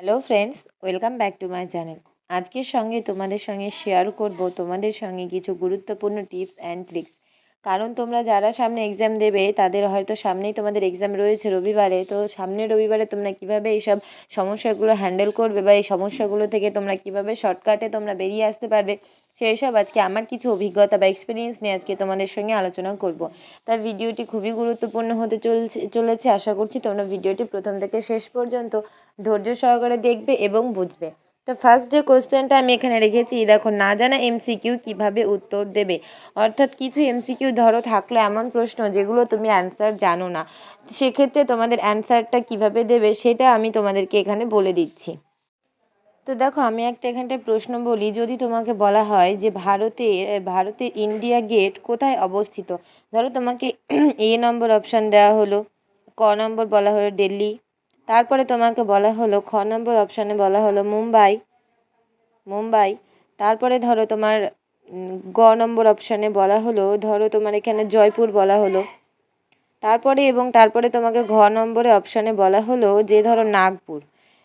Hello friends welcome back to my channel আজকের সঙ্গে তোমাদের সঙ্গে শেয়ার করব, তোমাদের সঙ্গে কিছু গুরুত্বপূর্ণ টিপস অ্যান্ড ট্রিক্স কারণ তোমরা যারা সামনে এক্সাম দেবে, তাদের হয়তো সামনেই তোমাদের এক্সাম রয়েছে রবিবারে। তো সামনের রবিবারে তোমরা কীভাবে এইসব সমস্যাগুলো হ্যান্ডেল করবে বা এই সমস্যাগুলো থেকে তোমরা কীভাবে শর্টকাটে তোমরা বেরিয়ে আসতে পারবে, সেই সব আজকে আমার কিছু অভিজ্ঞতা বা এক্সপিরিয়েন্স নিয়ে আজকে তোমাদের সঙ্গে আলোচনা করব। তাই ভিডিওটি খুবই গুরুত্বপূর্ণ হতে চলছে, চলেছে। আশা করছি তোমরা ভিডিওটি প্রথম থেকে শেষ পর্যন্ত ধৈর্য সহকারে দেখবে এবং বুঝবে। তো ফার্স্ট যে কোশ্চেনটা আমি এখানে রেখেছি, দেখো না জানা এমসিকিউ কীভাবে উত্তর দেবে। অর্থাৎ কিছু এমসিকিউ ধরো থাকল এমন প্রশ্ন যেগুলো তুমি অ্যান্সার জানো না। সেক্ষেত্রে তোমাদের অ্যান্সারটা কীভাবে দেবে সেটা আমি তোমাদেরকে এখানে বলে দিচ্ছি। তো দেখো আমি একটা এখানটায় প্রশ্ন বলি, যদি তোমাকে বলা হয় যে ভারতের ভারতের ইন্ডিয়া গেট কোথায় অবস্থিত? ধরো তোমাকে এ নম্বর অপশান দেওয়া হলো, ক নম্বর বলা হলো দিল্লি তারপরে তোমাকে বলা হলো, খ নম্বর অপশানে বলা হলো, মুম্বাই মুম্বাই। তারপরে ধরো তোমার গ নম্বর অপশানে বলা হলো, ধরো তোমার এখানে জয়পুর বলা হলো। তারপরে এবং তারপরে তোমাকে ঘ নম্বরে অপশানে বলা হলো যে ধরো নাগপুর।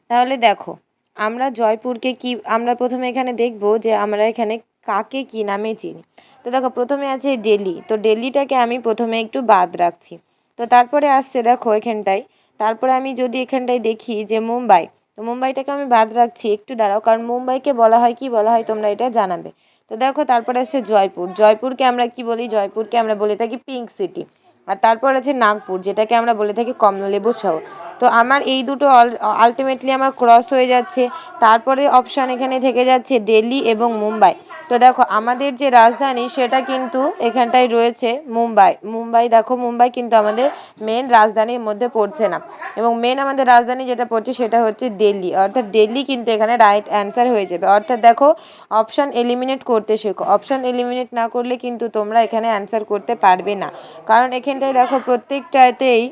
তাহলে দেখো, আমরা জয়পুরকে কি, আমরা প্রথমে এখানে দেখব যে আমরা এখানে কাকে কি নামে চিনি। তো দেখো, প্রথমে আছে ডেলি তো দিল্লিটাকে আমি প্রথমে একটু বাদ রাখছি। তো তারপরে আসছে দেখো এখানটায় তারপরে আমি যদি এখানটায় দেখি যে মুম্বাই, তো মুম্বাইটাকে আমি বাদ রাখছি। একটু দাঁড়াও, কারণ মুম্বাইকে বলা হয় কি বলা হয় তোমরা এটা জানাবে। তো দেখো, তারপরে আছে জয়পুর। জয়পুরকে আমরা কি বলি? জয়পুরকে আমরা বলে থাকি পিঙ্ক সিটি। আর তারপর আছে নাগপুর, যেটাকে আমরা বলে থাকি কমলালেবু শহর। তো আমার এই দুটো আলটিমেটলি আমার ক্রস হয়ে যাচ্ছে। তারপরে অপশান এখানে থেকে যাচ্ছে দিল্লি এবং মুম্বাই। তো দেখো, আমাদের যে রাজধানী সেটা কিন্তু এখানটায় রয়েছে মুম্বাই। মুম্বাই, দেখো, মুম্বাই কিন্তু আমাদের মেন রাজধানীর মধ্যে পড়ছে না। এবং মেন আমাদের রাজধানী যেটা পড়ছে সেটা হচ্ছে দিল্লি। অর্থাৎ দিল্লি কিন্তু এখানে রাইট অ্যান্সার হয়ে যাবে। অর্থাৎ দেখো অপশান এলিমিনেট করতে শেখো। অপশান এলিমিনেট না করলে কিন্তু তোমরা এখানে অ্যান্সার করতে পারবে না। কারণ এখানটায় দেখো, প্রত্যেকটাতেই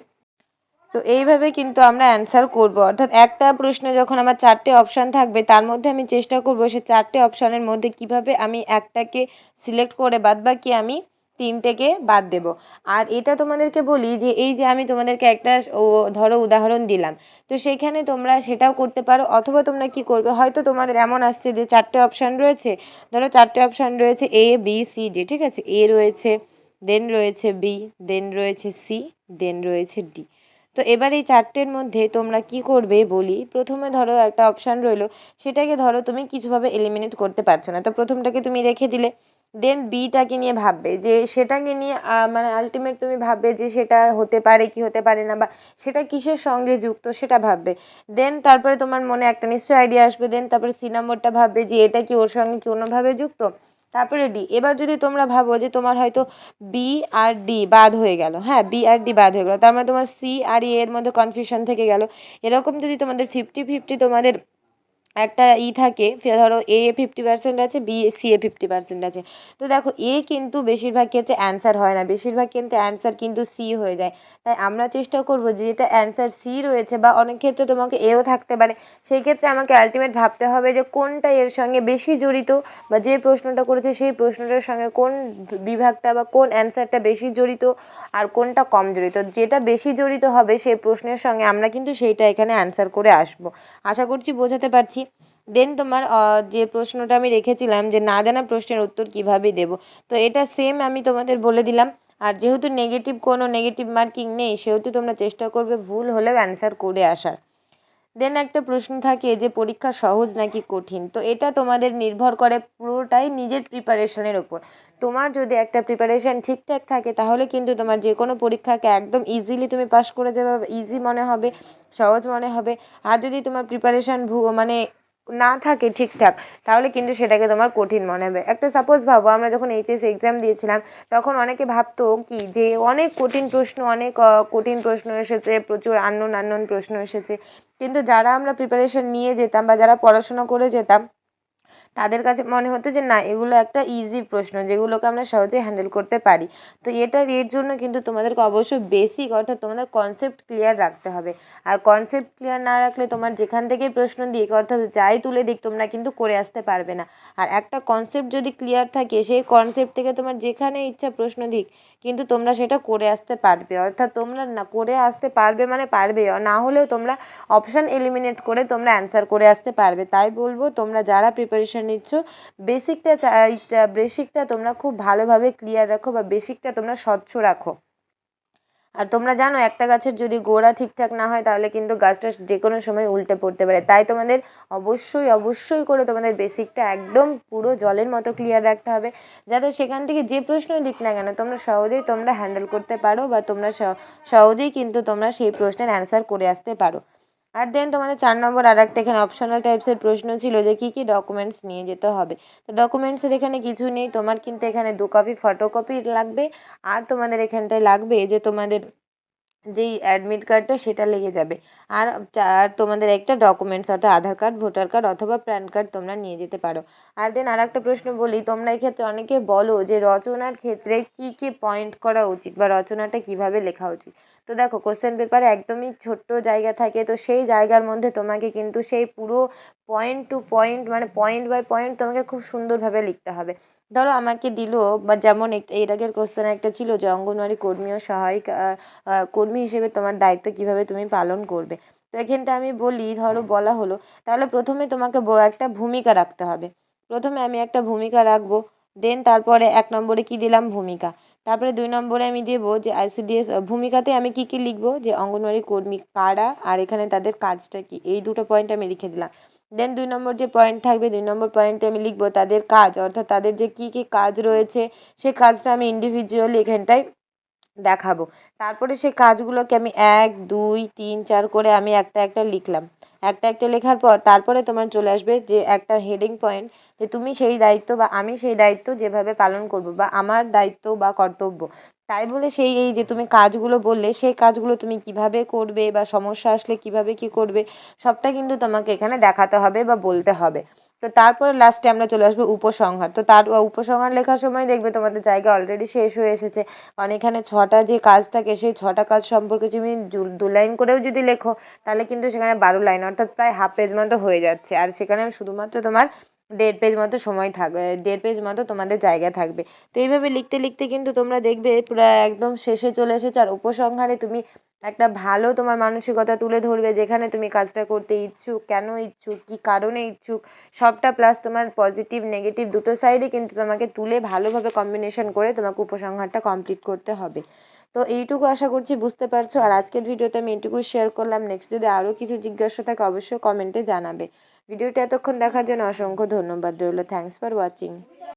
তো এইভাবে কিন্তু আমরা অ্যান্সার করব। অর্থাৎ একটা প্রশ্নে যখন আমার চারটে অপশান থাকবে, তার মধ্যে আমি চেষ্টা করব সে চারটে অপশানের মধ্যে কীভাবে আমি একটাকে সিলেক্ট করে বাদ বাকি আমি তিনটেকে বাদ দেব। আর এটা তোমাদেরকে বলি যে, এই যে আমি তোমাদেরকে একটা ধরো উদাহরণ দিলাম, তো সেখানে তোমরা সেটাও করতে পারো, অথবা তোমরা কি করবে? হয়তো তোমাদের এমন আসছে যে চারটে অপশান রয়েছে, ধরো চারটে অপশান রয়েছে এ বি সি ডি ঠিক আছে? এ রয়েছে দেন রয়েছে বি দেন রয়েছে সি দেন রয়েছে ডি তো এবার এই চারটের মধ্যে তোমরা কি করবে বলি? প্রথমে ধরো একটা অপশান রইল, সেটাকে ধরো তুমি কিছুভাবে এলিমিনেট করতে পারছ না। তো প্রথমটাকে তুমি রেখে দিলে দেন বিটাকে নিয়ে ভাববে যে সেটাকে নিয়ে মানে আলটিমেট তুমি ভাববে যে সেটা হতে পারে কি হতে পারে না বা সেটা কিসের সঙ্গে যুক্ত সেটা ভাববে। দেন তারপরে তোমার মনে একটা নিশ্চয় আইডিয়া আসবে দেন তারপরে সি নম্বরটা ভাববে যে এটা কি ওর সঙ্গে কোনোভাবে যুক্ত? তারপরে ডি এবার যদি তোমরা ভাবো যে তোমার হয়তো বি আর ডি বাদ হয়ে গেল হ্যাঁ বি আর ডি বাদ হয়ে গেলো, তার মানে তোমার সি আর এ এর মধ্যে কনফিউশন থেকে গেল, এরকম যদি তোমাদের ফিফটি ফিফটি তোমাদের একটা ই থাকে ধরো এ ফিফটি পার্সেন্ট আছে B C A fifty percent আছে। তো দেখো এ কিন্তু বেশিরভাগ ক্ষেত্রে অ্যান্সার হয় না। বেশিরভাগ ক্ষেত্রে অ্যান্সার কিন্তু সি হয়ে যায়। তাই আমরা চেষ্টা করব যে, যেটা অ্যান্সার সি রয়েছে বা অনেক ক্ষেত্রে তোমাকে এও থাকতে পারে, সেই ক্ষেত্রে আমাকে আলটিমেট ভাবতে হবে যে, কোনটা এর সঙ্গে বেশি জড়িত বা যে প্রশ্নটা করেছে, সেই প্রশ্নটার সঙ্গে কোন বিভাগটা বা কোন অ্যান্সারটা বেশি জড়িত আর কোনটা কম জড়িত। যেটা বেশি জড়িত হবে সেই প্রশ্নের সঙ্গে আমরা কিন্তু সেইটা এখানে অ্যান্সার করে আসব। আশা করছি বোঝাতে পারছি। দেন তোমার যে প্রশ্নটা আমি রেখেছিলাম যে না জানা প্রশ্নের উত্তর কীভাবে দেব, তো এটা সেম আমি তোমাদের বলে দিলাম। আর যেহেতু নেগেটিভ কোনো নেগেটিভ মার্কিং নেই, সেহেতু তোমরা চেষ্টা করবে ভুল হলেও অ্যান্সার করে আসার। দেন একটা প্রশ্ন থাকে যে পরীক্ষা সহজ নাকি কঠিন? তো এটা তোমাদের নির্ভর করে পুরোটাই নিজের প্রিপারেশনের ওপর তোমার যদি একটা প্রিপারেশান ঠিকঠাক থাকে, তাহলে কিন্তু তোমার যে কোনো পরীক্ষাকে একদম ইজিলি তুমি পাস করে যাবে ইজি মনে হবে, সহজ মনে হবে। আর যদি তোমার প্রিপারেশান ভু মানে না থাকে ঠিকঠাক, তাহলে কিন্তু সেটাকে তোমার কঠিন মনে হবে। একটা সাপোজ ভাবো, আমরা যখন এইচএস এক্সাম দিয়েছিলাম, তখন অনেকে ভাবতো কি যে, অনেক কঠিন প্রশ্ন, অনেক কঠিন প্রশ্ন এসেছে, প্রচুর আননোন আননোন প্রশ্ন এসেছে। কিন্তু যারা আমরা প্রিপারেশন নিয়ে যেতাম বা যারা পড়াশোনা করে যেতাম তাদের কাছে মনে হতো যে, না, এগুলো একটা ইজি প্রশ্ন যেগুলোকে আমরা সহজেই হ্যান্ডেল করতে পারি। তো এটার এর জন্য কিন্তু তোমাদেরকে অবশ্যই বেসিক অর্থাৎ তোমাদের কনসেপ্ট ক্লিয়ার রাখতে হবে। আর কনসেপ্ট ক্লিয়ার না রাখলে তোমার যেখান থেকেই প্রশ্ন দিক, অর্থাৎ যাই তুলে দিক, তোমরা কিন্তু করে আসতে পারবে না। আর একটা কনসেপ্ট যদি ক্লিয়ার থাকে, সেই কনসেপ্ট থেকে তোমার যেখানে ইচ্ছা প্রশ্ন দিক, কিন্তু তোমরা সেটা করে আসতে পারবে। অর্থাৎ তোমরা না, করে আসতে পারবে মানে পারবে। না হলেও তোমরা অপশান এলিমিনেট করে তোমরা অ্যান্সার করে আসতে পারবে। তাই বলব, তোমরা যারা প্রিপারেশান নিচ্ছ। বেসিকটা বেসিকটা তোমরা খুব ভালোভাবে ক্লিয়ার রাখো বা বেসিকটা তোমরা স্বচ্ছ রাখো। আর তোমরা জানো একটা গাছের যদি গোড়া ঠিকঠাক না হয় তাহলে কিন্তু গাছটা যে কোনো সময় উল্টে পড়তে পারে। তাই তোমাদের অবশ্যই অবশ্যই করে তোমাদের বেসিকটা একদম পুরো জলের মতো ক্লিয়ার রাখতে হবে। যাতে সেখান থেকে যে প্রশ্নই দিক না কেন, তোমরা সহজেই তোমরা হ্যান্ডেল করতে পারো বা তোমরা সহজেই কিন্তু তোমরা সেই প্রশ্নের অ্যান্সার করে আসতে পারো। আর দেন তোমাদের চার নম্বর আর একটা এখানে অপশনাল টাইপসের প্রশ্ন ছিল যে কী কী ডকুমেন্টস নিয়ে যেতে হবে। তো ডকুমেন্টসের এখানে কিছু নেই, তোমার কিন্তু এখানে দু কপি ফটোকপি লাগবে, আর তোমাদের এখানটায় লাগবে যে তোমাদের যেই অ্যাডমিট কার্ডটা সেটা লেগে যাবে। আর আর তোমাদের একটা ডকুমেন্টস অর্থাৎ আধার কার্ড ভোটার কার্ড অথবা প্যান কার্ড তোমরা নিয়ে যেতে পারো। আর দেন আর একটা প্রশ্ন বলি, তোমরা এক্ষেত্রে অনেকে বলো যে রচনার ক্ষেত্রে কী কী পয়েন্ট করা উচিত বা রচনাটা কীভাবে লেখা উচিত? তো দেখো কোশ্চেন পেপারে একদমই ছোট্ট জায়গা থাকে, তো সেই জায়গার মধ্যে তোমাকে কিন্তু সেই পুরো পয়েন্ট টু পয়েন্ট মানে পয়েন্ট বাই পয়েন্ট তোমাকে খুব সুন্দরভাবে লিখতে হবে। ধরো আমাকে দিল, বা যেমন এর আগের কোশ্চেন একটা ছিল যে অঙ্গনওয়াড়ি কর্মী ও সহায়িকা কর্মী হিসেবে তোমার দায়িত্ব কীভাবে তুমি পালন করবে। তো এখানটা আমি বলি, ধরো বলা হলো, তাহলে প্রথমে তোমাকে একটা ভূমিকা রাখতে হবে। প্রথমে আমি একটা ভূমিকা রাখব দেন তারপরে এক নম্বরে কি দিলাম? ভূমিকা। তারপরে দুই নম্বরে আমি দেবো যে আইসিডিএস ভূমিকাতে আমি কী কী লিখব? যে অঙ্গনওয়াড়ি কর্মী কারা, আর এখানে তাদের কাজটা কী? এই দুটো পয়েন্ট আমি লিখে দিলাম। দেন দুই নম্বর যে পয়েন্ট থাকবে, দুই নম্বর পয়েন্টে আমি লিখব তাদের কাজ, অর্থাৎ তাদের যে কি কি কাজ রয়েছে, সে কাজটা আমি ইন্ডিভিজুয়ালি এখানটায় দেখাবো। তারপরে সেই কাজগুলোকে আমি এক, দুই, তিন, চার করে আমি একটা একটা লিখলাম। একটা একটা লেখার পর তারপরে তোমার চলে আসবে যে একটা হেডিং পয়েন্ট যে তুমি সেই দায়িত্ব বা আমি সেই দায়িত্ব যেভাবে পালন করব বা আমার দায়িত্ব বা কর্তব্য। তাই বলে সেই এই যে তুমি কাজগুলো বললে, সেই কাজগুলো তুমি কীভাবে করবে বা সমস্যা আসলে কীভাবে কি করবে, সবটা কিন্তু তোমাকে এখানে দেখাতে হবে বা বলতে হবে। তো তারপরে লাস্টে আমরা চলে আসব উপসংহার। তো তার উপসংহার লেখার সময় দেখবে তোমাদের জায়গা অলরেডি শেষ হয়ে এসেছে। কারণ এখানে ছটা যে কাজ থাকে, সেই ছটা কাজ সম্পর্কে তুমি দু লাইন করেও যদি লেখো, তাহলে কিন্তু সেখানে বারো লাইন অর্থাৎ প্রায় হাফ পেজ মতো হয়ে যাচ্ছে। আর সেখানে শুধুমাত্র তোমার দেড় পেজ মতো সময় থাকবে দেড় পেজ মতো তোমাদের জায়গা থাকবে। তো এইভাবে লিখতে লিখতে কিন্তু তোমরা দেখবে প্রায় একদম শেষে চলে এসেছ। আর উপসংহারে তুমি একটা ভালো তোমার মানসিকতা তুলে ধরবে, যেখানে তুমি কাজটা করতে ইচ্ছুক, কেন ইচ্ছুক, কী কারণে ইচ্ছুক, সবটা প্লাস তোমার পজিটিভ নেগেটিভ দুটো সাইডে কিন্তু তোমাকে তুলে ভালোভাবে কম্বিনেশন করে তোমাকে উপসংহারটা কমপ্লিট করতে হবে। তো এইটুকু আশা করছি বুঝতে পারছ। আর আজকের ভিডিওতে আমি এইটুকু শেয়ার করলাম। নেক্সট যদি আরও কিছু জিজ্ঞাসা থাকে অবশ্যই কমেন্টে জানাবে। ভিডিওটি এতক্ষণ দেখার জন্য অসংখ্য ধন্যবাদ। রইল থ্যাংকস ফর ওয়াচিং